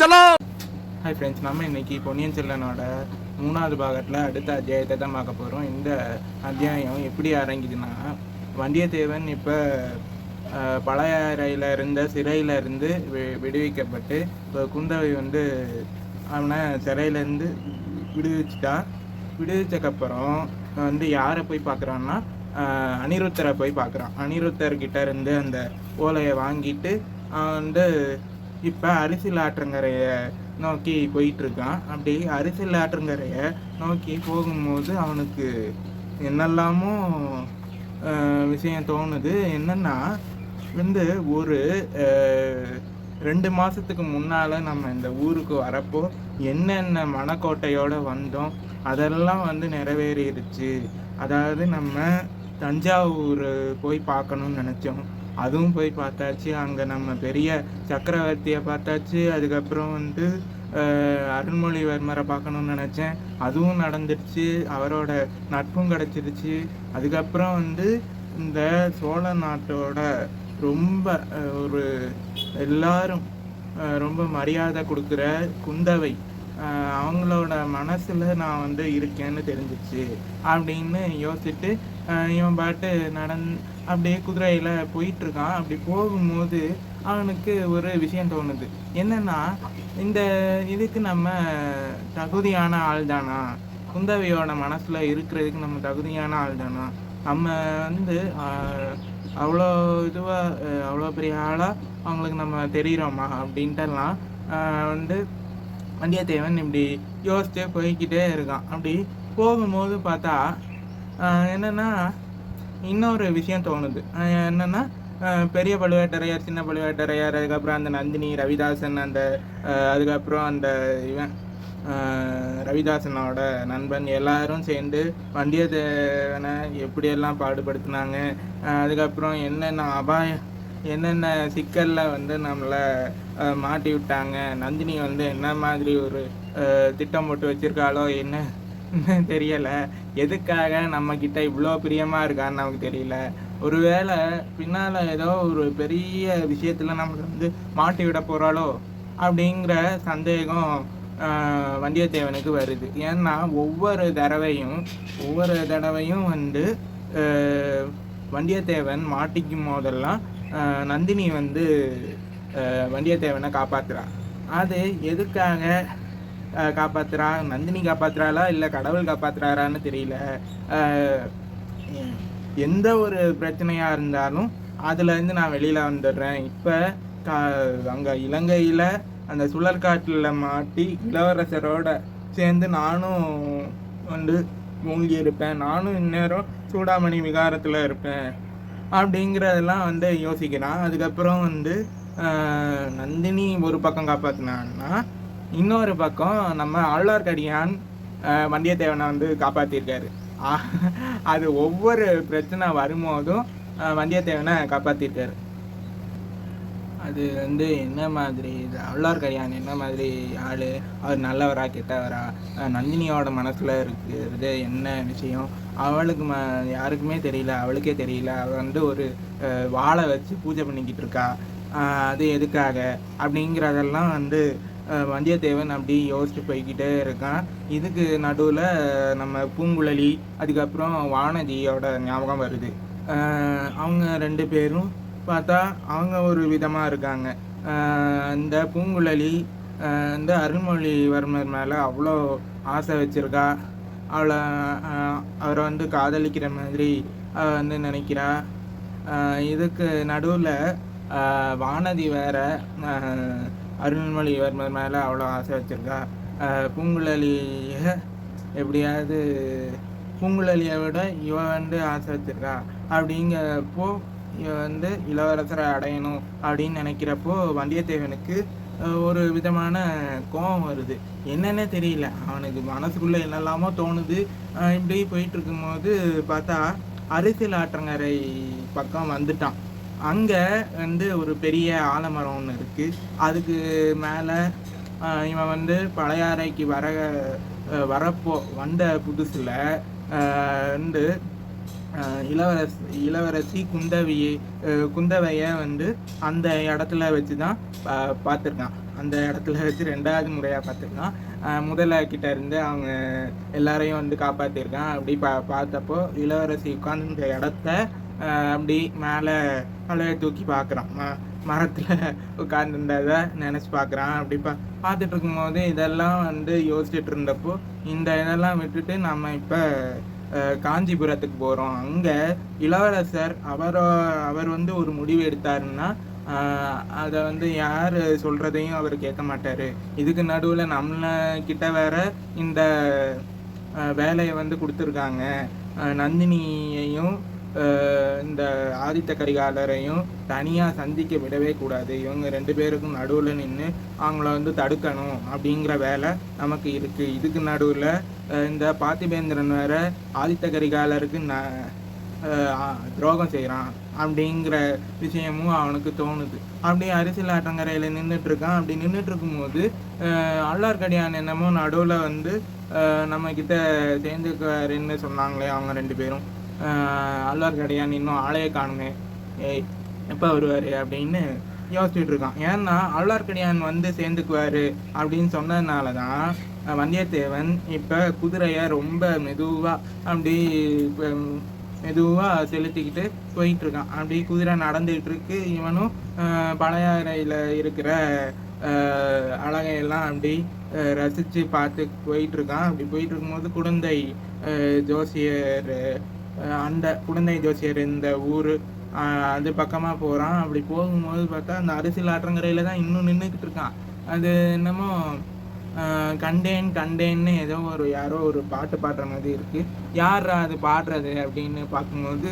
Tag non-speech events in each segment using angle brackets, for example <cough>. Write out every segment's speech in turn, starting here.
Hi சலோ hi friends நம்ம இன்னைக்கு பொன்னியின் செல்லனோட மூணாவது பாகத்தில் அடுத்த அத்தியாயத்தை தான் பார்க்க போகிறோம் இந்த அத்தியாயம் எப்படி அரங்குதுன்னா வந்தியத்தேவன் இப்போ பழையாறையில் இருந்த சிறையில் இருந்து வி- விடுவிக்கப்பட்டு இப்போ குந்தவை வந்து அவனை சிறையிலேருந்து விடுவிச்சிட்டா விடுவிச்சக்கப்புறம் வந்து யாரை போய் பார்க்குறான்னா அனிருத்தரை போய் பார்க்குறான். அனிருத்தர்கிட்ட இருந்து அந்த ஓலையை வாங்கிட்டு அவன் வந்து இப்போ அரிசில் ஆற்றங்கரையை நோக்கி போயிட்டுருக்கான். அப்படி அரிசில் ஆற்றங்கரையை நோக்கி போகும்போது அவனுக்கு என்னெல்லாமோ விஷயம் தோணுது. என்னென்னா வந்து ஒரு ரெண்டு மாதத்துக்கு முன்னால் நம்ம இந்த ஊருக்கு வரப்போ என்னென்ன மனக்கோட்டையோடு வந்தோம் அதெல்லாம் வந்து நிறைவேறிடுச்சு. அதாவது நம்ம தஞ்சாவூர் போய் பார்க்கணும்னு நினச்சோம். அதுவும் போய் பார்த்தாச்சு. அங்கே நம்ம பெரிய சக்கரவர்த்தியை பார்த்தாச்சு. அதுக்கப்புறம் வந்து அருண்மொழிவர்மரை பார்க்கணும்னு நினச்சேன். அதுவும் நடந்துடுச்சு. அவரோட நட்பும் கிடச்சிருச்சு அதுக்கப்புறம் வந்து இந்த சோழ நாட்டோட ரொம்ப ஒரு எல்லாரும் ரொம்ப மரியாதை கொடுக்குற குந்தவை. அவங்களோட மனசில் நான் வந்து இருக்கேன்னு தெரிஞ்சிச்சு அப்படின்னு யோசிச்சுட்டு இவன் பாட்டு நடந் அப்படியே குதிரையில் போயிட்டுருக்கான். அப்படி போகும்போது அவனுக்கு ஒரு விஷயம் தோணுது. என்னென்னா இந்த இதுக்கு நம்ம தகுதியான ஆள் தானா? குந்தவையோட மனசில் இருக்கிறதுக்கு நம்ம தகுதியான ஆள் தானா? நம்ம வந்து அவ்வளோ இதுவாக அவ்வளோ பெரிய ஆளாக அவங்களுக்கு நம்ம தெரிகிறோமா அப்படின்ட்டுலாம் வந்து வந்தியத்தேவன் இப்படி யோசித்தே போய்கிட்டே இருக்கான். அப்படி போகும்போது பார்த்தா என்னென்னா இன்னொரு விஷயம் தோணுது. என்னென்னா பெரிய பழுவேட்டரையர் சின்ன பழுவேட்டரையர் அதுக்கப்புறம் அந்த நந்தினி ரவிதாசன் அந்த அதுக்கப்புறம் அந்த இவன் ரவிதாசனோட நண்பன் எல்லாரும் சேர்ந்து வந்தியத்தேவனை எப்படியெல்லாம் பாடுபடுத்தினாங்க அதுக்கப்புறம் என்னென்ன அபாயம் என்னென்ன சிக்கலில் வந்து நம்மளை மாட்டி விட்டாங்க? நந்தினி வந்து என்ன மாதிரி ஒரு திட்டம் போட்டு வச்சுருக்காளோ? என்ன? தெரியலை. எதுக்காக நம்மக்கிட்ட இவ்வளோ பிரியமாக இருக்கான்னு நமக்கு தெரியல. ஒருவேளை பின்னால் ஏதோ ஒரு பெரிய விஷயத்தில் நம்மளை வந்து மாட்டி விட போகிறாளோ அப்படிங்கிற சந்தேகம் வந்தியத்தேவனுக்கு வருது. ஏன்னா ஒவ்வொரு தடவையும் ஒவ்வொரு தடவையும் வந்து வந்தியத்தேவன் மாட்டிக்கும் போதெல்லாம் நந்தினி வந்து வந்தியத்தேவனை காப்பாற்றுறா அது எதுக்காக ஆஹ், காப்பாத்துறா? நந்தினி காப்பாத்துறாளா? இல்லை கடவுள் காப்பாத்துறாரான்னு தெரியல. எந்த ஒரு பிரச்சனையாக இருந்தாலும் அதுலேருந்து நான் வெளியில் வந்துடுறேன். இப்போ கா அங்கே இலங்கையில் அந்த சுழற்காற்றில் மாட்டி இளவரசரோட சேர்ந்து நானும் வந்து மூழ்கி இருப்பேன் நானும் இந்நேரம் சூடாமணி விகாரத்தில் இருப்பேன். அப்படிங்கிறதெல்லாம் வந்து யோசிக்கிறான். அதுக்கப்புறம் வந்து நந்தினி ஒரு பக்கம் காப்பாற்றினான்னா இன்னொரு பக்கம் நம்ம ஆழ்வார்க்கடியான் வந்தியத்தேவனை வந்து காப்பாற்றிருக்காரு அது ஒவ்வொரு பிரச்சனை வரும்போதும் வந்தியத்தேவனை காப்பாற்றிருக்காரு அது வந்து என்ன மாதிரி இது ஆழ்வார்க்கடியான் என்ன மாதிரி ஆள்? அவர் நல்லவரா கெட்டவரா? நந்தினியோட மனசில் இருக்கிறது என்ன விஷயம்? அவளுக்கு ம யாருக்குமே தெரியல அவளுக்கே தெரியல. அவள் வந்து ஒரு வாழை வச்சு பூஜை பண்ணிக்கிட்டு இருக்கா. அது எதுக்காக? அப்படிங்கிறதெல்லாம் வந்து வந்தியத்தேவன் அப்படி யோசிச்சு போய்கிட்டே இருக்கான். இதுக்கு நடுவில் நம்ம பூங்குழலி அதுக்கப்புறம் வானதியோட ஞாபகம் வருது. அவங்க ரெண்டு பேரும் பார்த்தா அவங்க ஒரு விதமாக இருக்காங்க. இந்த பூங்குழலி இந்த அருள்மொழிவர்மர் மேலே அவ்வளோ ஆசை வச்சுருக்கா. அவளை அவரை வந்து காதலிக்கிற மாதிரி அவள் வந்து நினைக்கிறா. இதுக்கு நடுவில் வானதி வேற அருள்மொழிவர்மர் மேலே அவ்வளோ ஆசை வச்சுருக்கா. பூங்குழலியை எப்படியாவது பூங்குழலியை விட இவ வந்து ஆசை வச்சுருக்கா. அப்படிங்கிறப்போ இவன் வந்து இளவரசரை அடையணும் அப்படின்னு நினைக்கிறப்போ வந்தியத்தேவனுக்கு ஒரு விதமான கோபம் வருது. என்னன்னே தெரியல. அவனுக்கு மனசுக்குள்ளே என்னெல்லாமோ தோணுது. இப்படி போயிட்டு இருக்கும்போது பார்த்தா அரசியல் ஆற்றங்கரை பக்கம் வந்துட்டான். அங்கே வந்து ஒரு பெரிய ஆலமரம் ஒன்று இருக்குது அதுக்கு மேலே இவன் வந்து பழையாறைக்கு வர வரப்போ வந்த புதுசில் வந்து இளவரசி இளவரசி குந்தவியை குந்தவையை வந்து அந்த இடத்துல வச்சு தான் பா பார்த்துருக்கான். அந்த இடத்துல வச்சு ரெண்டாவது முறையாக பார்த்துருக்கான். அஹ் முதல்ல கிட்ட இருந்து அவங்க எல்லாரையும் வந்து காப்பாற்றிருக்கான் அப்படி பா பார்த்தப்போ இளவரசி உட்கார்ந்திருந்த இடத்த அப்படி மேலே மலையை தூக்கி பார்க்குறான். ம மரத்தில் உட்கார்ந்துருந்ததை நினச்சி பார்க்குறான். அப்படி பா பார்த்துட்டு இருக்கும்போது இதெல்லாம் வந்து யோசிச்சுட்டு இருந்தப்போ இந்த இதெல்லாம் விட்டுட்டு நம்ம இப்போ காஞ்சிபுரத்துக்கு போகிறோம் அங்கே இளவரசர் அவரோ அவர் வந்து ஒரு முடிவு எடுத்தாருன்னா அதை வந்து யார் சொல்கிறதையும் அவர் கேட்க மாட்டார். இதுக்கு நடுவில் நம்மள கிட்ட வேற இந்த வேலையை வந்து கொடுத்துருக்காங்க. நந்தினியையும் இந்த ஆதித்த கரிகாலரையும் தனியாக சந்திக்க விடவே கூடாது. இவங்க ரெண்டு பேருக்கும் நடுவில் நின்று அவங்கள வந்து தடுக்கணும் அப்படிங்கிற வேலை நமக்கு இருக்குது இதுக்கு நடுவில் இந்த பார்த்திபேந்திரன் வேற ஆதித்த கரிகாலருக்கு ந துரோகம் செய்கிறான் அப்படிங்கிற விஷயமும் அவனுக்கு தோணுது. அப்படியே அரசியல் ஆட்டங்கரையில் நின்றுட்டுருக்கான் அப்படி நின்றுட்டு இருக்கும்போது அல்லார்கடியான் என்னமோ நடுவில் வந்து நம்மக்கிட்ட சேர்ந்துக்காருன்னு சொன்னாங்களே அவங்க ரெண்டு பேரும். அஹ் இன்னும் ஆளையே காணுமே. ஏய் எப்போ வருவார் அப்படின்னு யோசிச்சுட்டு இருக்கான். ஏன்னா ஆழ்வார்க்கடியான் வந்து சேர்ந்துக்குவார் அப்படின்னு சொன்னதுனால தான் வந்தியத்தேவன் இப்போ குதிரையை ரொம்ப மெதுவாக அப்படி மெதுவாக செலுத்திக்கிட்டு போயிட்டு இருக்கான். அப்படி குதிரை நடந்துகிட்டு இருக்கு. இவனும் பழையாறையில் இருக்கிற அழகையெல்லாம் அப்படி ரசித்து பார்த்து போயிட்டு இருக்கான். அப்படி போயிட்டு இருக்கும்போது குழந்தை ஜோசியர் அந்த குழந்தை ஜோசியர் இந்த ஊர் அது பக்கமாக போகிறான் அப்படி போகும்போது பார்த்தா அந்த அரசியல் ஆற்றங்கரையில் தான் இன்னும் நின்றுக்கிட்டு இருக்கான். அது என்னமோ கண்டேன் கண்டேன்னு ஏதோ ஒரு யாரோ ஒரு பாட்டு பாடுற மாதிரி இருக்குது யார் அது பாடுறது அப்படின்னு பார்க்கும்போது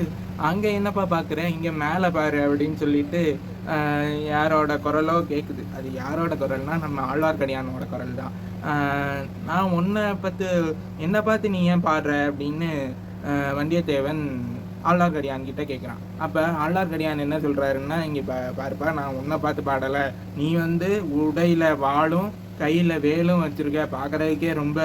அங்கே என்னப்பா பார்க்குற இங்கே மேலே பாரு அப்படின்னு சொல்லிட்டு யாரோட குரலோ கேட்குது அது யாரோட குரல்னால் நம்ம ஆழ்வார்க்கடியானோட குரல் தான். நான் உன்னை பார்த்து என்னை பார்த்து நீ ஏன் பாடுற? அப்படின்னு வந்தியத்தேவன் ஆழ்வார்க்கடியான் கிட்ட கேட்குறான் அப்போ ஆழ்வார்க்கடியான் என்ன சொல்கிறாருன்னா இங்கே பா பாருப்பா நான் உன்னை பார்த்து பாடலை. நீ வந்து உடையில் வாளும் கையில் வேலும் வச்சுருக்க. பார்க்கறதுக்கே ரொம்ப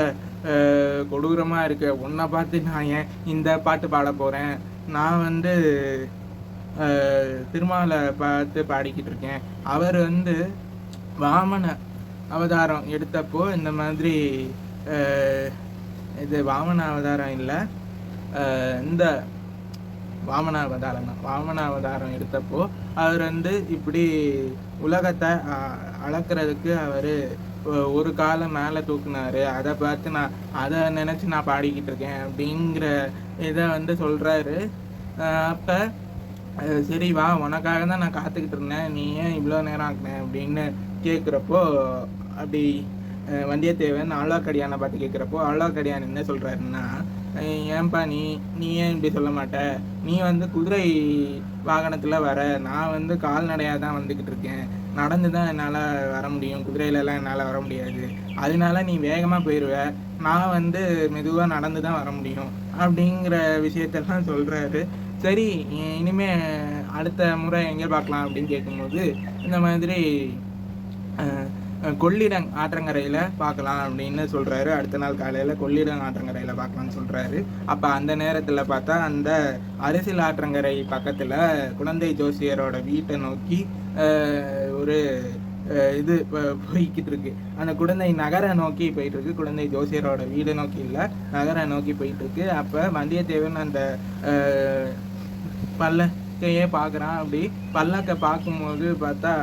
கொடூரமாக இருக்கு. உன்னை பார்த்து நான் ஏன் இந்த பாட்டு பாட போகிறேன் நான் வந்து திருமாலை பார்த்து பாடிக்கிட்டு இருக்கேன். அவர் வந்து வாமன அவதாரம் எடுத்தப்போ இந்த மாதிரி இது வாமன அவதாரம் இல்லை. இந்த வாமன அவதாரம் தான். வாமன அவதாரம் எடுத்தப்போ அவர் வந்து இப்படி உலகத்தை அளக்கிறதுக்கு அவர் ஒரு காலம் மேலே தூக்குனாரு. அதை பார்த்து நான் அதை நினச்சி நான் பாடிக்கிட்டு இருக்கேன் அப்படிங்கிற இதை வந்து சொல்கிறாரு அப்போ சரி வா உனக்காக தான் நான் காத்துக்கிட்டு இருந்தேன். நீ ஏன் இவ்வளோ நேரம் ஆக்கினேன் அப்படின்னு கேட்குறப்போ அப்படி வந்தியத்தேவன் ஆழ்வார்க்கடியான பார்த்து கேட்குறப்போ ஆழ்வார்க்கடியான் என்ன சொல்கிறாருன்னா ஏன்பா நீ நீ ஏன் இப்படி சொல்ல மாட்ட? நீ வந்து குதிரை வாகனத்தில் வர நான் வந்து கால்நடையாக தான் வந்துக்கிட்டு இருக்கேன். நடந்து தான் என்னால் வர முடியும். குதிரையிலலாம் என்னால் வர முடியாது. அதனால நீ வேகமாக போயிடுவ நான் வந்து மெதுவாக நடந்து தான் வர முடியும். அப்படிங்கிற விஷயத்தெல்லாம் சொல்கிறாரு சரி இனிமே அடுத்த முறை எங்கே பார்க்கலாம் அப்படின்னு கேட்கும்போது இந்த மாதிரி கொள்ளிடம் ஆற்றங்கரையில் பார்க்கலாம் அப்படின்னு சொல்கிறாரு அடுத்த நாள் காலையில் கொள்ளிடம் ஆற்றங்கரையில் பார்க்கலாம்னு சொல்கிறாரு அப்போ அந்த நேரத்தில் பார்த்தா அந்த அரசியல் ஆற்றங்கரை பக்கத்தில் குழந்தை ஜோசியரோட வீட்டை நோக்கி ஒரு இது போய்கிட்டு இருக்கு. அந்த குழந்தை நகரை நோக்கி போயிட்டு இருக்கு. குழந்தை ஜோசியரோட வீடு நோக்கி இல்லை நகரை நோக்கி போயிட்டு இருக்கு. அப்போ வந்தியத்தேவன் அந்த பல்லக்கையே பார்க்குறான். அப்படி பல்லக்கை பார்க்கும்போது பார்த்தா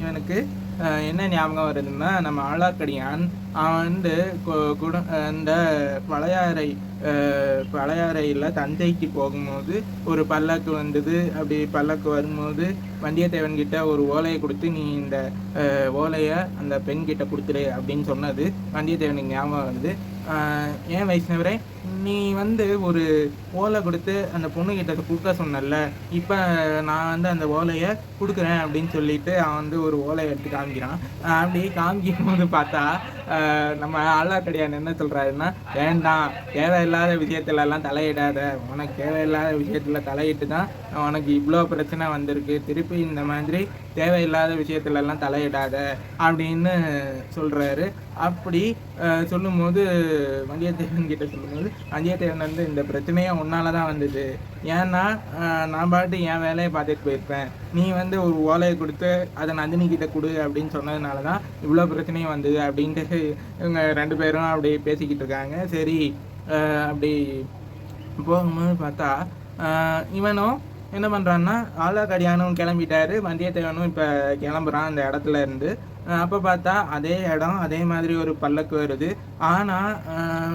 இவனுக்கு என்ன ஞாபகம் வருதுன்னா நம்ம ஆழ்வார்க்கடியான் அவன் வந்து கு- குட இந்த பழையாறை பழையாறையில் தஞ்சைக்கு போகும்போது ஒரு பல்லக்கு வந்தது. அப்படி பல்லக்கு வரும்போது வந்தியத்தேவன் கிட்ட ஒரு ஓலையை கொடுத்து நீ இந்த ஓலையை அந்த பெண் கிட்ட கொடுத்துரு அப்படின்னு சொன்னது வந்தியத்தேவனுக்கு ஞாபகம் வருது. ஏன் வைஷ்ணவரே? நீ வந்து ஒரு ஓலை கொடுத்து அந்த பொண்ணுக்கிட்ட கொடுக்க சொன்னல இப்போ நான் வந்து அந்த ஓலையை கொடுக்குறேன் அப்படின்னு சொல்லிட்டு அவன் வந்து ஒரு ஓலையை எடுத்து காமிக்கிறான். அப்படி காமிக்கும் போது பார்த்தா நம்ம ஆழ்வார்க்கடியான் என்ன சொல்கிறாருன்னா வேண்டாம் தேவையில்லாத விஷயத்துலலாம் தலையிடாத. உனக்கு தேவையில்லாத விஷயத்தில் தலையிட்டு தான் உனக்கு இவ்வளோ பிரச்சனை வந்திருக்கு. திருப்பி இந்த மாதிரி தேவையில்லாத விஷயத்துலலாம் தலையிடாத. அப்படின்னு சொல்கிறாரு அப்படி சொல்லும்போது வந்தியத்தேவன் கிட்ட சொல்லும்போது வந்தியத்தேவன் வந்து இந்த பிரச்சனையே உன்னால தான் வந்தது. ஏன்னா நான் பாட்டு என் வேலையை பார்த்துட்டு போயிருப்பேன். நீ வந்து ஒரு ஓலையை கொடுத்து அதை நந்தினி கிட்ட கொடு அப்படின்னு சொன்னதுனால தான் இவ்வளோ பிரச்சனையும் வந்தது அப்படின்ட்டு இவங்க ரெண்டு பேரும் அப்படி பேசிக்கிட்டு இருக்காங்க. சரி அப்படி போகும்போது பார்த்தா இவனும் என்ன பண்ணுறான்னா ஆலாக்கடியானும் கிளம்பிட்டாரு. வந்தியத்தேவனும் இப்போ கிளம்புறான் அந்த இடத்துல இருந்து. அப்போ பார்த்தா அதே இடம் அதே மாதிரி ஒரு பல்லக்கு வருது. ஆனால்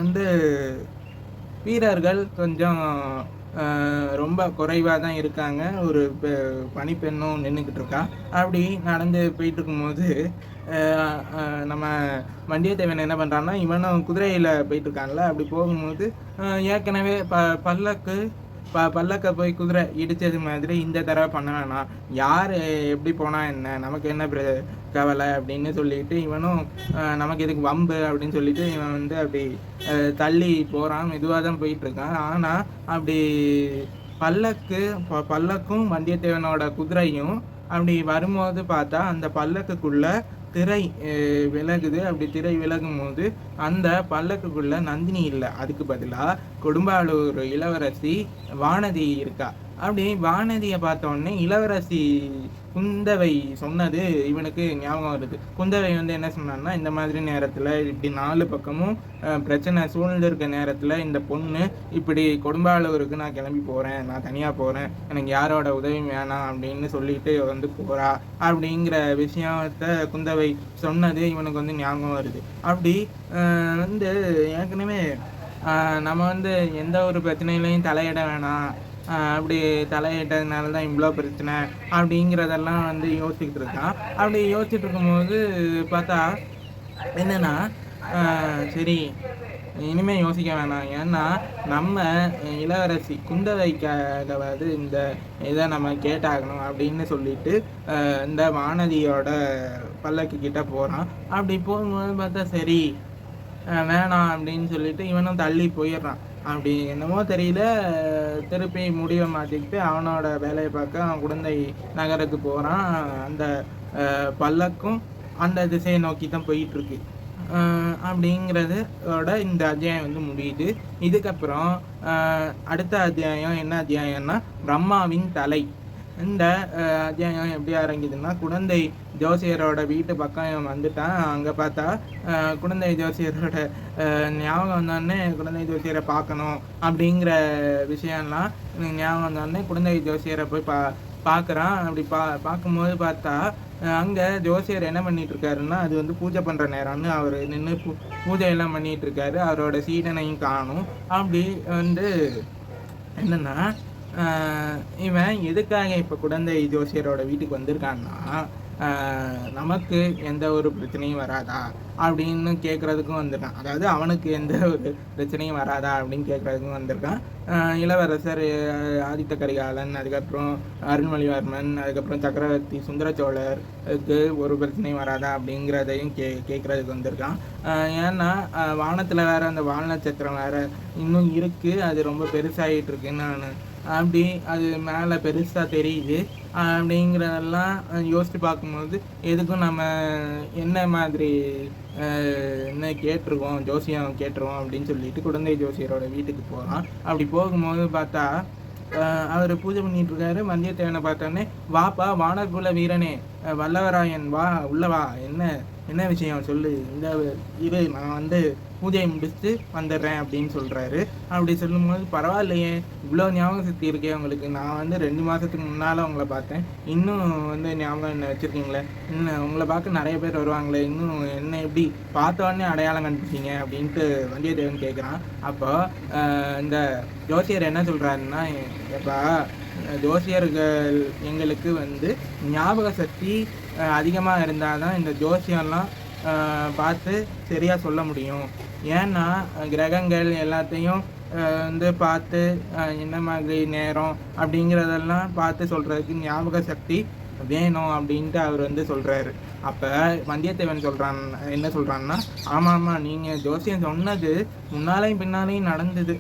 வந்து வீரர்கள் கொஞ்சம் ரொம்ப குறைவாக தான் இருக்காங்க. ஒரு பனிப்பெண்ணும் பணிப்பெண்ணும் நின்றுக்கிட்டு இருக்கா. அப்படி நடந்து போயிட்டு இருக்கும்போது நம்ம வந்தியத்தேவன் என்ன பண்ணுறான்னா இவனும் குதிரையில் போயிட்டு இருக்கான்ல. அப்படி போகும்போது ஏற்கனவே ப பல்லக்கு ப பல்லக்க போய் குதிரை இடித்தது மாதிரி இந்த தடவை பண்ண வேணாம். யார் எப்படி போனால் என்ன? நமக்கு என்ன கவலை அப்படின்னு சொல்லிட்டு இவனும் நமக்கு எதுக்கு வம்பு அப்படின்னு சொல்லிட்டு இவன் வந்து அப்படி தள்ளி போகிறான் மெதுவாக தான் போயிட்டு இருக்கான் ஆனால் அப்படி பல்லக்கு ப- பல்லக்கும் வந்தியத்தேவனோட குதிரையும் அப்படி வரும்போது பார்த்தா அந்த பல்லக்குக்குள்ள திரை விலகுது. அப்படி திரை விலகும் போது அந்த பல்லக்குக்குள்ள நந்தினி இல்லை. அதுக்கு பதிலாக கொடும்பாளூர் இளவரசி வானதி இருக்கா. அப்படி வானதியை பார்த்த உடனே இளவரசி குந்தவை சொன்னது இவனுக்கு ஞாபகம் வருது. குந்தவை வந்து என்ன சொன்னான்னா இந்த மாதிரி நேரத்தில் இப்படி நாலு பக்கமும் பிரச்சனை சூழ்ந்து இருக்க நேரத்தில் இந்த பொண்ணு இப்படி கொடும்பாளூருக்கு நான் கிளம்பி போகிறேன் நான் தனியாக போகிறேன் எனக்கு யாரோட உதவியும் வேணாம் அப்படின்னு சொல்லிட்டு வந்து போகிறா அப்படிங்கிற விஷயத்த குந்தவை சொன்னது இவனுக்கு வந்து ஞாபகம் வருது. அப்படி வந்து ஏற்கனவே நம்ம வந்து எந்த ஒரு பிரச்சனையிலையும் தலையிட வேணாம். அப்படி தலையிட்டதுனால தான் இவ்வளோ பிரச்சனை அப்படிங்கிறதெல்லாம் வந்து யோசிச்சுக்கிட்டு இருக்கான். அப்படி யோசிச்சுட்டு இருக்கும்போது பார்த்தா என்னென்னா சரி இனிமேல் யோசிக்க வேணாம். ஏன்னா நம்ம இளவரசி குந்தவைக்காகவாது இந்த இதை நம்ம கேட்டாகணும் அப்படின்னு சொல்லிட்டு இந்த வானதியோட பல்லக்கு கிட்ட போகிறான் அப்படி போகும்போது பார்த்தா சரி வேணாம் அப்படின்னு சொல்லிட்டு இவனும் தள்ளி போயிடுறான். அப்படி என்னமோ தெரியல. திருப்பி முடிவை மாற்றிக்கிட்டு அவனோட வேலையை பார்க்க அவன் குழந்தை நகருக்கு போகிறான் அந்த பல்லக்கும் அந்த திசையை நோக்கி தான் போயிட்டுருக்கு. அப்படிங்கிறதோட இந்த அத்தியாயம் வந்து முடியுது. இதுக்கப்புறம் அடுத்த அத்தியாயம் என்ன அத்தியாயம்னா பிரம்மாவின் தலை. இந்த அத்தியாயம் எப்படி ஆரம்பிக்குதுன்னா குழந்தை ஜோசியரோட வீட்டு பக்கம் இவன் வந்துட்டான் அங்கே பார்த்தா குழந்தை ஜோசியரோட ஞாபகம் வந்தோடனே குழந்தை ஜோசியரை பார்க்கணும் அப்படிங்கிற விஷயம்லாம் ஞாபகம் வந்தோடனே குழந்தை ஜோசியரை போய் பா பார்க்குறான். அப்படி பா பார்க்கும்போது பார்த்தா அங்கே ஜோசியர் என்ன பண்ணிட்டு இருக்காருன்னா அது வந்து பூஜை பண்ணுற நேரம்னு அவர் நின்று பூ பூஜையெல்லாம் பண்ணிட்டு இருக்காரு அவரோட சீடனையும் காணும். அப்படி வந்து என்னன்னா இவன் எதுக்காக இப்போ குழந்தை ஜோசியரோட வீட்டுக்கு வந்திருக்கான்னா நமக்கு எந்த ஒரு பிரச்சனையும் வராதா அப்படின்னு கேட்குறதுக்கும் வந்திருக்கான். அதாவது அவனுக்கு எந்த ஒரு பிரச்சனையும் வராதா அப்படின்னு கேட்குறதுக்கும் வந்திருக்கான். இளவரசர் ஆதித்த கரிகாலன் அதுக்கப்புறம் அருள்மொழிவர்மன் அதுக்கப்புறம் சக்கரவர்த்தி சுந்தர சோழருக்கு ஒரு பிரச்சனையும் வராதா அப்படிங்கிறதையும் கே கேட்குறதுக்கு வந்திருக்கான். ஏன்னா வானத்தில் வேறு அந்த வால் நட்சத்திரம் வேறு இன்னும் இருக்குது அது ரொம்ப பெருசாகிட்டு இருக்குன்னு நான் அப்படி அது மேலே பெருசாக தெரியுது. அப்படிங்கிறதெல்லாம் யோசித்து பார்க்கும்போது எதுக்கும் நம்ம என்ன மாதிரி என்ன கேட்டிருக்கோம் ஜோசியம் கேட்டுருவோம் அப்படின்னு சொல்லிட்டு குழந்தை ஜோசியரோட வீட்டுக்கு போகிறோம் அப்படி போகும்போது பார்த்தா அவர் பூஜை பண்ணிட்டு இருக்காரு. வந்தியத்தேவனை பார்த்தோன்னே வாப்பா வானர்குல வீரனே வல்லவராயன் வா உள்ளவா என்ன என்ன விஷயம் சொல்லு? இந்த இது நான் வந்து பூஜையை முடிச்சுட்டு வந்துடுறேன் அப்படின்னு சொல்கிறாரு அப்படி சொல்லும்போது பரவாயில்லையே இவ்வளோ ஞாபகம் சக்தி இருக்கே உங்களுக்கு. நான் வந்து ரெண்டு மாதத்துக்கு முன்னால் உங்களை பார்த்தேன். இன்னும் வந்து ஞாபகம் என்ன வச்சுருக்கீங்களே? இன்னும் உங்களை பார்க்க நிறைய பேர் வருவாங்களே. இன்னும் என்ன எப்படி பார்த்த உடனே அடையாளம் கண்டுபிடிச்சீங்க அப்படின்ட்டு வந்தியத்தேவன் கேட்குறான் அப்போ இந்த ஜோசியர் என்ன சொல்கிறாருன்னா எப்போ ஜோசியர்கள் எங்களுக்கு வந்து ஞாபக சக்தி அதிகமாக இருந்தால் தான் இந்த ஜோசியம்லாம் பார்த்து சரியாக சொல்ல முடியும். ஏன்னா கிரகங்கள் எல்லாத்தையும் வந்து பார்த்து என்ன மாதிரி நேரம் அப்படிங்கிறதெல்லாம் பார்த்து சொல்கிறதுக்கு ஞாபக சக்தி வேணும் அப்படின்ட்டு அவர் வந்து சொல்கிறாரு அப்போ வந்தியத்தேவன் சொல்கிறான் என்ன சொல்கிறான்னா ஆமாம் ஆமாம் நீங்கள் ஜோசியம் சொன்னது முன்னாலையும் பின்னாலையும் நடந்தது.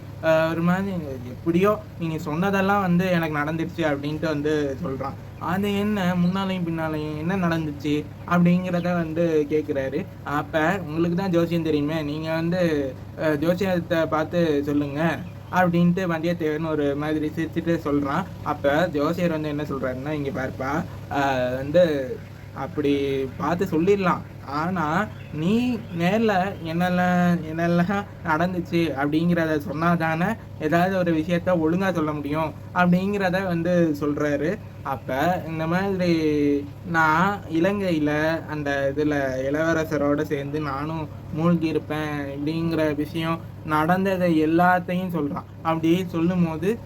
ஒரு மாதிரி எப்படியோ நீங்கள் சொன்னதெல்லாம் வந்து எனக்கு நடந்துடுச்சு அப்படின்ட்டு வந்து சொல்கிறான் அது என்ன முன்னாலையும் பின்னாலையும் என்ன நடந்துச்சு அப்படிங்கிறத வந்து கேட்குறாரு அப்போ உங்களுக்கு தான் ஜோசியம் தெரியுமே நீங்கள் வந்து ஜோசியத்தை பார்த்து சொல்லுங்கள் அப்படின்ட்டு வந்தியத்தேவன் ஒரு மாதிரி சிரிச்சுட்டு சொல்கிறான் அப்போ ஜோசியர் வந்து என்ன சொல்கிறாருன்னா இங்கே பார்ப்பா வந்து அப்படி பார்த்து சொல்லிடலாம். ஆனால் நீ நேரில் என்னெல்லாம் என்னெல்லாம் நடந்துச்சு அப்படிங்கிறத சொன்னால் தானே ஏதாவது ஒரு விஷயத்த ஒழுங்காக சொல்ல முடியும் அப்படிங்கிறத வந்து சொல்கிறாரு அப்போ இந்த மாதிரி நான் இலங்கையில் அந்த இதில் இளவரசரோடு சேர்ந்து நானும் மூழ்கி இருப்பேன் அப்படிங்கிற விஷயம் நடந்ததை எல்லாத்தையும் சொல்கிறான் அப்படி சொல்லும்போது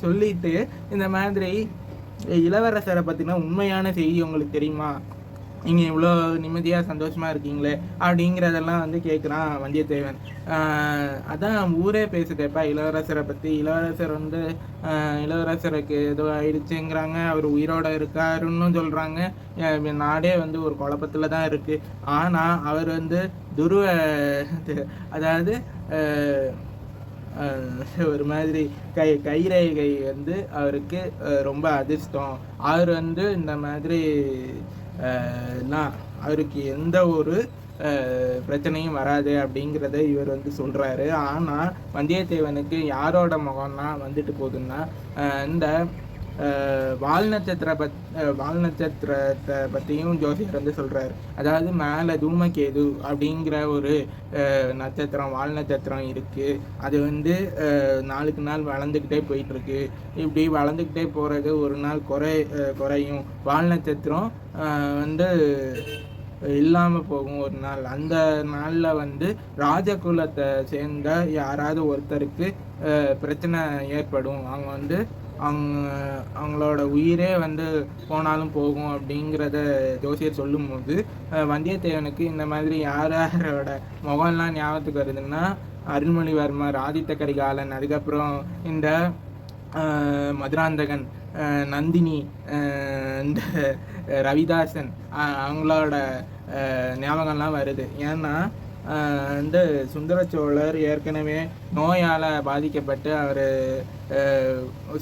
சொல்லிட்டு இந்த மாதிரி இளவரசரை பற்றின உண்மையான செய்தி உங்களுக்கு தெரியுமா? நீங்கள் இவ்வளோ நிம்மதியாக சந்தோஷமாக இருக்கீங்களே அப்படிங்கிறதெல்லாம் வந்து கேட்குறான் வந்தியத்தேவன். அதான் ஊரே பேசுதேப்பா இளவரசரை பற்றி இளவரசர் வந்து இளவரசருக்கு ஏதோ ஆயிடுச்சுங்கிறாங்க. அவர் உயிரோட இருக்காருன்னு சொல்கிறாங்க நாடே வந்து ஒரு குழப்பத்தில் தான் இருக்குது ஆனால் அவர் வந்து துருவ அதாவது ஒரு மாதிரி கை கைரேகை வந்து அவருக்கு ரொம்ப அதிர்ஷ்டம். அவர் வந்து இந்த மாதிரி நான் அவருக்கு எந்த ஒரு பிரச்சனையும் வராது அப்படிங்கிறத இவர் வந்து சொல்கிறாரு ஆனால் வந்தியத்தேவனுக்கு யாரோட முகம்னா வந்துட்டு போகுதுன்னா இந்த வால் நட்சத்திர பத் வால் நட்சத்திரத்தை பற்றியும் ஜோசியர் வந்து சொல்கிறாரு அதாவது மேலே தூமகேது அப்படிங்கிற ஒரு நட்சத்திரம் வால் நட்சத்திரம் இருக்குது அது வந்து நாளுக்கு நாள் வளர்ந்துக்கிட்டே போயிட்டுருக்கு. இப்படி வளர்ந்துக்கிட்டே போகிறது ஒரு நாள் குறை குறையும். வால் நட்சத்திரம் வந்து இல்லாமல் போகும் ஒரு நாள். அந்த நாளில் வந்து ராஜகுலத்தை சேர்ந்த யாராவது ஒருத்தருக்கு பிரச்சனை ஏற்படும். அவங்க வந்து அவங்க அவங்களோட உயிரே வந்து போனாலும் போகும் அப்படிங்கிறத ஜோசியர் சொல்லும்போது வந்தியத்தேவனுக்கு இந்த மாதிரி யார் யாரோட முகம்லாம் ஞாபகத்துக்கு வருதுன்னா அருள்மொழிவர்மர் ஆதித்த கரிகாலன் அதுக்கப்புறம் இந்த மதுராந்தகன் நந்தினி இந்த ரவிதாசன் அவங்களோட ஞாபகம்லாம் வருது. ஏன்னா வந்து சுந்தர சோழர் ஏற்கனவே நோயால் பாதிக்கப்பட்டு அவர்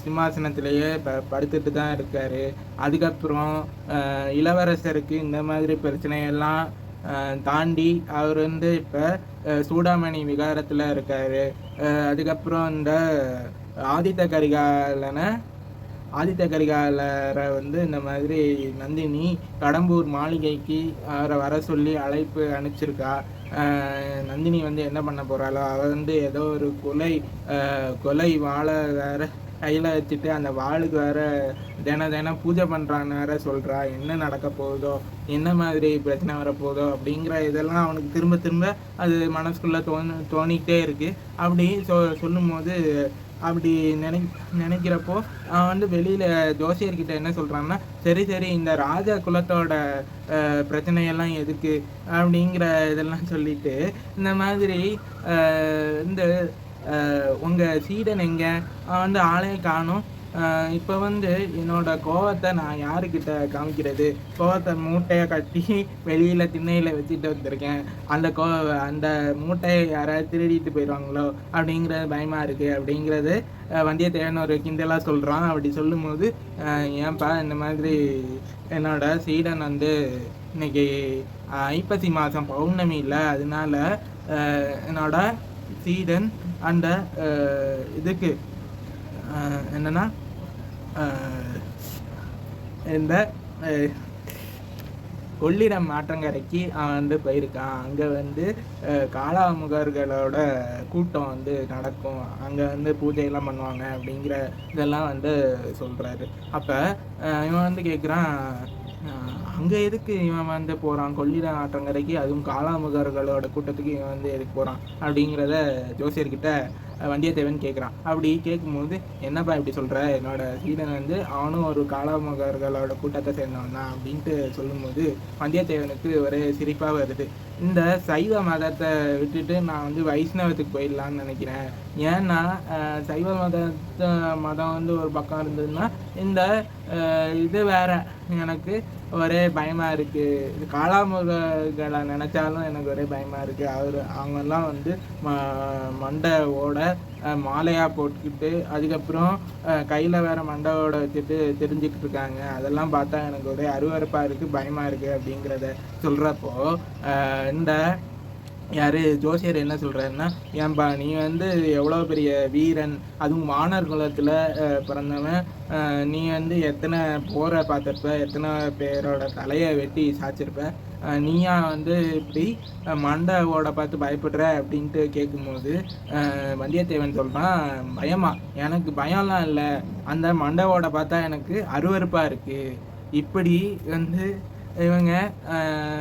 சிம்மாசனத்திலேயே ப படுத்துட்டு தான் இருக்கார். அதுக்கப்புறம் இளவரசருக்கு இந்த மாதிரி பிரச்சனையெல்லாம் தாண்டி அவர் வந்து இப்போ சூடாமணி விகாரத்தில் இருக்கார். அதுக்கப்புறம் இந்த ஆதித்த கரிகாலனை ஆதித்த கரிகாலரை வந்து இந்த மாதிரி நந்தினி கடம்பூர் மாளிகைக்கு அவரை வர சொல்லி அழைப்பு அனுப்பிச்சிருக்கா. நந்தினி வந்து என்ன பண்ண போகிறாளோ அவள் வந்து ஏதோ ஒரு கொலை கொலை வாழை வேற கையில் வச்சுட்டு அந்த வாளுக்கு வேற தின தினம் பூஜை பண்ணுறான்னு வேற சொல்கிறா என்ன நடக்க போகுதோ என்ன மாதிரி பிரச்சனை வரப்போகுதோ அப்படிங்கிற இதெல்லாம் அவனுக்கு திரும்ப திரும்ப அது மனசுக்குள்ளே தோணு தோணிக்கிட்டே இருக்குது அப்படி சொ சொல்லும்போது அப்படி நினை நினைக்கிறப்போ அவன் வந்து வெளியில் ஜோசியர்கிட்ட என்ன சொல்கிறான்னா சரி சரி இந்த ராஜா குலத்தோட பிரச்சனையெல்லாம் எதுக்கு? அப்படிங்கிற இதெல்லாம் சொல்லிட்டு இந்த மாதிரி இந்த உங்கள் சீடன் எங்கே? அவன் வந்து ஆளே காணும். இப்போ வந்து என்னோட கோவத்தை நான் யாருக்கிட்ட காமிக்கிறது? கோவத்தை மூட்டையை கட்டி வெளியில் திண்ணையில் வச்சுட்டு வந்திருக்கேன். அந்த கோ அந்த மூட்டையை யாராவது திருடிட்டு போயிடுவாங்களோ அப்படிங்கிறது பயமாக இருக்குது அப்படிங்கிறது வந்தியத்தேவன் ஒரு கிண்டலாக சொல்கிறான் அப்படி சொல்லும்போது ஏன்பா இந்த மாதிரி என்னோட சீடன் வந்து இன்னைக்கு ஐப்பசி மாதம் பௌர்ணமி இல்லை. அதனால என்னோட சீடன் அந்த இதுக்கு என்னென்னா இந்த கொள்ளிடம் ஆற்றங்கரைக்கு அவன் வந்து போயிருக்கான். அங்கே வந்து காளாமுகர்களோட கூட்டம் வந்து நடக்கும். அங்கே வந்து பூஜையெல்லாம் பண்ணுவாங்க அப்படிங்கிற இதெல்லாம் வந்து சொல்கிறாரு அப்போ இவன் வந்து கேட்குறான் அங்கே எதுக்கு இவன் வந்து போகிறான் கொள்ளிடம் ஆற்றங்கரைக்கு அதுவும் காளாமுகர்களோட கூட்டத்துக்கு இவன் வந்து எதுக்கு போகிறான் அப்படிங்கிறத ஜோசியர்கிட்ட வந்தியத்தேவன் கேட்குறான் அப்படி கேட்கும்போது என்னப்பா இப்படி சொல்கிற என்னோட சீடன் வந்து அவனும் ஒரு காலாமுகர்களோட கூட்டத்தை சேர்ந்தவன் தான் அப்படின்ட்டு சொல்லும்போது வந்தியத்தேவனுக்கு ஒரே சிரிப்பாக வருது. இந்த சைவ மதத்தை விட்டுட்டு நான் வந்து வைஷ்ணவத்துக்கு போயிடலான்னு நினைக்கிறேன். ஏன்னா சைவ மதத்தை மதம் வந்து ஒரு பக்கம் இருந்ததுன்னா இந்த இது வேற. எனக்கு ஒரே பயமாக இருக்குது இது காளாமுகங்களை நினச்சாலும் எனக்கு ஒரே பயமாக இருக்குது அவர் அவங்கெல்லாம் வந்து ம மண்டையோட மாலையாக போட்டுக்கிட்டு அதுக்கப்புறம் கையில் வேறு மண்டையோட வச்சுட்டு தெரிஞ்சுக்கிட்டு இருக்காங்க. அதெல்லாம் பார்த்தா எனக்கு ஒரே அருவறுப்பாக இருக்குது பயமாக இருக்குது அப்படிங்கிறத சொல்கிறப்போ இந்த யார்? ஜோசியர் என்ன சொல்கிறாருன்னா ஏன்பா நீ வந்து எவ்வளோ பெரிய வீரன் அதுவும் வானர் குலத்தில் பிறந்தவன். நீ வந்து எத்தனை போரை பார்த்துருப்ப எத்தனை பேரோட தலையை வெட்டி சாச்சிருப்ப நீயா வந்து இப்படி அஹ், பார்த்து பயப்படுற? அப்படின்ட்டு கேட்கும்போது வந்தியத்தேவன் சொல்கிறான் பயமா? எனக்கு பயம்லாம் இல்லை. அந்த மண்டையோட பார்த்தா எனக்கு அருவறுப்பாக இருக்குது இப்படி வந்து இவங்க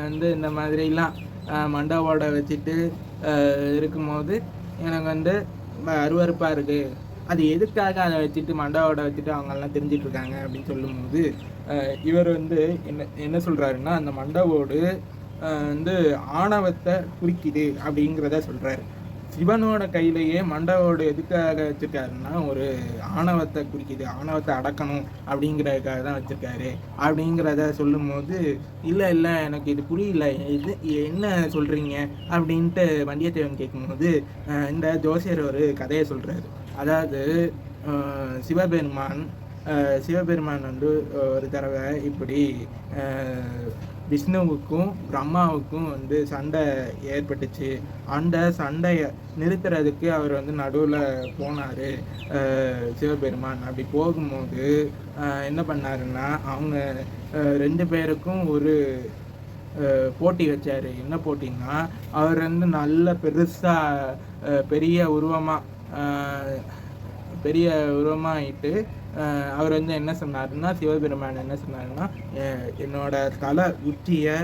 வந்து இந்த மாதிரிலாம் மண்டவோட வச்சுட்டு இருக்கும்போது எனக்கு வந்து அருவருப்பாக இருக்குது அது எதுக்காக அதை வச்சுட்டு மண்டாவோட வச்சுட்டு அவங்கெல்லாம் தெரிஞ்சிட்ருக்காங்க அப்படின்னு சொல்லும்போது இவர் வந்து என்ன என்ன சொல்கிறாருன்னா அந்த மண்டவோடு வந்து ஆணவத்தை குறிக்குது அப்படிங்கிறத சொல்கிறாரு சிவனோட கையிலேயே மண்டவோடு எதுக்காக வச்சிருக்காருன்னா ஒரு ஆணவத்தை குறிக்குது ஆணவத்தை அடக்கணும் அப்படிங்கிறதுக்காக தான் வச்சிருக்காரு. அப்படிங்கிறத சொல்லும்போது இல்லை இல்லை எனக்கு இது புரியல. இது என்ன சொல்கிறீங்க அப்படின்ட்டு வண்டியத்தேவன் கேட்கும்போது இந்த ஜோசியர் ஒரு கதையை சொல்கிறாரு அதாவது சிவபெருமான் சிவபெருமான் வந்து ஒரு தடவை இப்படி விஷ்ணுவுக்கும் பிரம்மாவுக்கும் வந்து சண்டை ஏற்பட்டுச்சு. அந்த சண்டையை நிறுத்துறதுக்கு அவர் வந்து நடுவில் போனார் சிவபெருமான். அப்படி போகும்போது என்ன பண்ணாருன்னா அவங்க ரெண்டு பேருக்கும் ஒரு போட்டி வச்சார். என்ன போட்டின்னா அவர் வந்து நல்ல பெருசாக பெரிய உருவமாக பெரிய உருவமாயிட்டு அஹ், அவர் வந்து என்ன சொன்னார்னா சிவபெருமான் என்ன சொன்னாருன்னா என்னோட தலை உச்சியை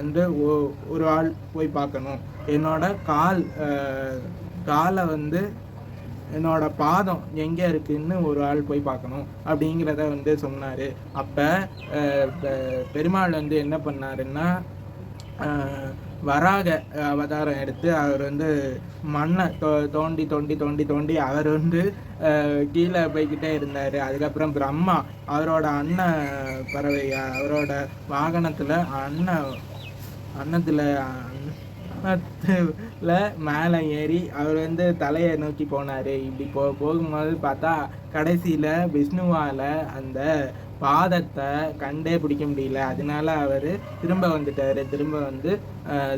வந்து ஒரு ஆள் போய் பார்க்கணும். என்னோட கால் காலை வந்து என்னோட பாதம் எங்கே இருக்குன்னு ஒரு ஆள் போய் பார்க்கணும் அப்படிங்கிறத வந்து சொன்னார். அப்போ பெருமாள் வந்து என்ன பண்ணாருன்னா வராக அவதாரம் எடுத்து அவர் வந்து மண்ணை தோ தோண்டி தோண்டி தோண்டி தோண்டி அவர் வந்து கீழே போய்கிட்டே இருந்தார். அதுக்கப்புறம் பிரம்மா அவரோட அண்ணன் பறவை அவரோட வாகனத்தில் அண்ணன் அன்னத்தில் அன்னத்துல மேலே ஏறி அவர் வந்து தலையை நோக்கி போனார். இப்படி போ போகும்போது பார்த்தா கடைசியில் விஷ்ணுவால் அந்த பாதத்தை கண்டே பிடிக்க முடியல. அதனால அவர் திரும்ப வந்துட்டாரு. திரும்ப வந்து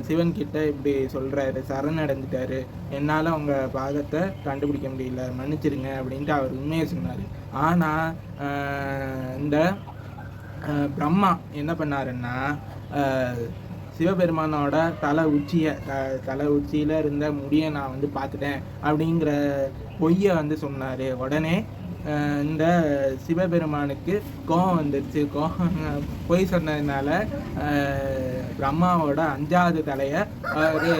சிவன் கிட்ட இப்படி சொல்கிறாரு சரணடைஞ்சிட்டாரு. என்னால் உங்கள் பாதத்தை கண்டுபிடிக்க முடியல. மன்னிச்சிருங்க அப்படின்ட்டு அவர் உண்மையை சொன்னார். ஆனால் இந்த பிரம்மா என்ன பண்ணாருன்னா சிவபெருமானோட தலை உச்சியை த தலை உச்சியில் இருந்த முடியை நான் வந்து பார்த்துட்டேன் அப்படிங்கிற பொய்யை வந்து சொன்னார். உடனே இந்த சிவபெருமானுக்கு கோபம் வந்துருச்சு. கோபம் பொய் சொன்னதுனால பிரம்மாவோட அஞ்சாவது தலையை அவர்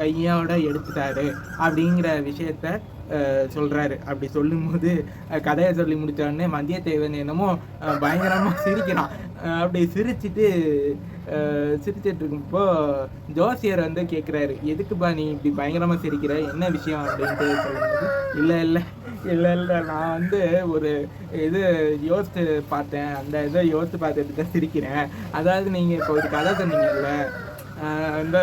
கையோட எடுத்துட்டாரு அப்படிங்கிற விஷயத்த சொல்கிறாரு அப்படி சொல்லும்போது கதையை சொல்லி முடித்தவொடனே உடனே வந்தியத்தேவன் என்னமோ பயங்கரமாக சிரிக்கிறான். அப்படி சிரிச்சிட்டு சிரிச்சிட்டு இருக்கும்போ ஜோசியர் வந்து கேட்குறாரு எதுக்குப்பா நீ இப்படி பயங்கரமாக சிரிக்கிற? என்ன விஷயம்? அப்படின்ட்டு சொல்லும்போது இல்லை இல்லை. இல்லை இல்லை நான் வந்து ஒரு இது யோசித்து பார்த்தேன். அந்த இதை யோசித்து பார்த்துட்டு தான் சிரிக்கிறேன். அதாவது நீங்கள் இப்போ ஒரு கதை சொன்னீங்கல்ல வந்து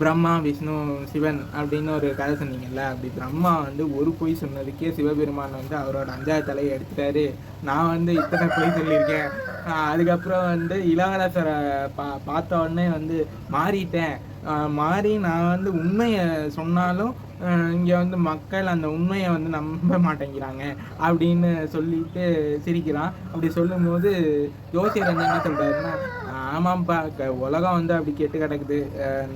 பிரம்மா விஷ்ணு சிவன் அப்படின்னு ஒரு கதை சொன்னீங்கல்ல அப்படி பிரம்மா வந்து ஒரு பொய் சொன்னதுக்கே சிவபெருமான் வந்து அவரோட அஞ்சாவது தலையை எடுத்துட்டாரு. நான் வந்து இத்தனை பொய் சொல்லியிருக்கேன். அதுக்கப்புறம் வந்து இளவரசரை பா பார்த்த உடனே வந்து மாறிட்டேன். மாறி நான் வந்து உண்மையை சொன்னாலும் இங்கே வந்து மக்கள் அந்த உண்மையை வந்து நம்ப மாட்டேங்கிறாங்க அப்படின்னு சொல்லிட்டு சிரிக்கிறான். அப்படி சொல்லும்போது ஜோசியர் வந்து என்ன சொல்கிறாருன்னா ஆமாம்ப்பா உலகம் வந்து அப்படி கெட்டு கிடக்குது. அஹ்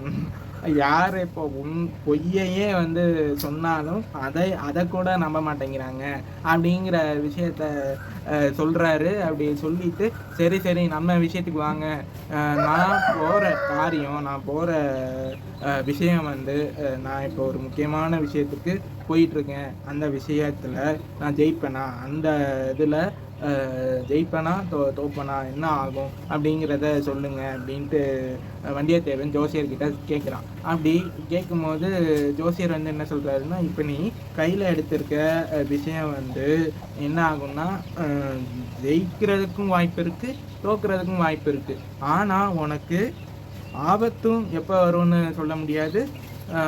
யார் இப்போ உன் பொய்யையே வந்து சொன்னாலும் அதை அதை கூட நம்ப மாட்டேங்கிறாங்க அப்படிங்கிற விஷயத்த சொல்கிறாரு அப்படி சொல்லிட்டு சரி சரி நம்ம விஷயத்துக்கு வாங்க. நான் போகிற காரியம் நான் போகிற விஷயம் வந்து நான் இப்போ ஒரு முக்கியமான விஷயத்துக்கு போயிட்டுருக்கேன் அந்த விஷயத்தில் நான் ஜெயிப்பேனா? அந்த இதில் ஜெயிப்பேனா தோ தோப்பனா என்ன ஆகும் அப்படிங்கிறத சொல்லுங்க அப்படின்ட்டு வந்தியத்தேவன் ஜோசியர்கிட்ட கேட்குறான் அப்படி கேட்கும்போது ஜோசியர் வந்து என்ன சொல்கிறாருன்னா இப்போ நீ கையில் எடுத்திருக்க விஷயம் வந்து என்ன ஆகும்னா ஜெயிக்கிறதுக்கும் வாய்ப்பு இருக்குது தோக்குறதுக்கும் வாய்ப்பு இருக்குது ஆனால் உனக்கு ஆபத்தும் எப்போ வரும்னு சொல்ல முடியாது.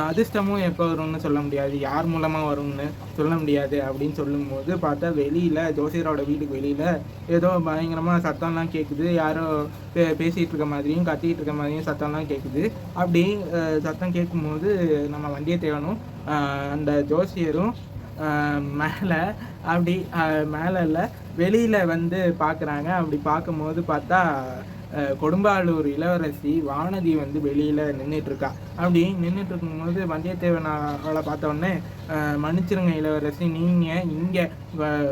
அதிர்ஷ்டமும் எப்போ வரும்னு சொல்ல முடியாது. யார் மூலமாக வரும்னு சொல்ல முடியாது அப்படின்னு சொல்லும்போது பார்த்தா வெளியில் ஜோசியரோட வீட்டுக்கு வெளியில் ஏதோ பயங்கரமாக சத்தம்லாம் கேட்குது யாரோ பே பேசிகிட்டு இருக்க மாதிரியும் கத்திக்கிட்டு இருக்க மாதிரியும் சத்தம்லாம் கேட்குது அப்படி சத்தம் கேட்கும்போது நம்ம வந்தியத்தேவனும் அஹ் அந்த ஜோசியரும் மேலே அப்படி மேலே இல்லை வெளியில் வந்து பார்க்குறாங்க அப்படி பார்க்கும்போது பார்த்தா கொடும்பாலூர் இளவரசி வானதி வந்து வெளியில் நின்றுட்டுருக்கா அப்படி நின்றுட்டு இருக்கும்போது வந்தியத்தேவன் அவளை பார்த்த மன்னிச்சிருங்க இளவரசி நீங்கள் இங்கே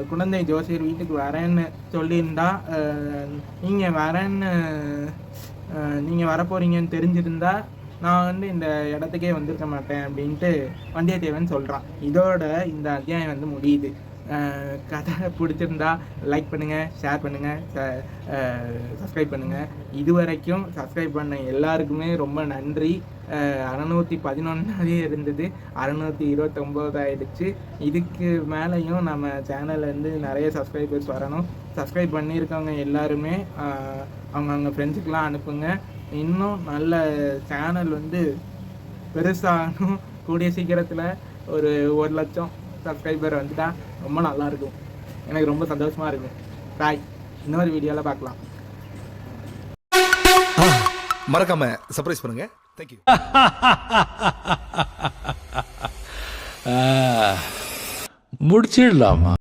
குழந்தை ஜோசியர் வீட்டுக்கு வரேன்னு சொல்லியிருந்தா நீங்கள் வரேன்னு நீங்கள் வரப்போறீங்கன்னு தெரிஞ்சிருந்தா நான் வந்து இந்த இடத்துக்கே வந்திருக்க மாட்டேன் அப்படின்ட்டு வந்தியத்தேவன் சொல்கிறான் இதோட இந்த அத்தியாயம் வந்து முடியுது. கதை பிடிச்சிருந்தா லைக் பண்ணுங்கள் ஷேர் பண்ணுங்கள் சப்ஸ்கிரைப் பண்ணுங்கள் இதுவரைக்கும் சப்ஸ்கிரைப் பண்ண எல்லாருக்குமே ரொம்ப நன்றி. அறநூற்றி பதினொன்னாவே இருந்தது. அறநூற்றி இருபத்தொம்போது ஆயிடுச்சு. இதுக்கு மேலேயும் நம்ம சேனல்லேருந்து நிறைய சப்ஸ்கிரைபர்ஸ் வரணும். சப்ஸ்கிரைப் பண்ணியிருக்கவங்க எல்லாருமே அவங்கவுங்க ஃப்ரெண்ட்ஸுக்கெலாம் அனுப்புங்க. இன்னும் நல்ல சேனல் வந்து பெருசாகணும் கூடிய சீக்கிரத்தில் ஒரு ஒரு லட்சம் சப்ஸ்கிரைபர் வந்துட்டா ரொம்ப நல்லா இருக்கும் எனக்கு ரொம்ப சந்தோஷமாக இருக்கும். பாய் இன்னொரு வீடியோவில் பார்க்கலாம். மறக்காம சர்ப்ரைஸ் பண்ணுங்க. தேங்க்யூ <laughs> முடிச்சிடலாமா?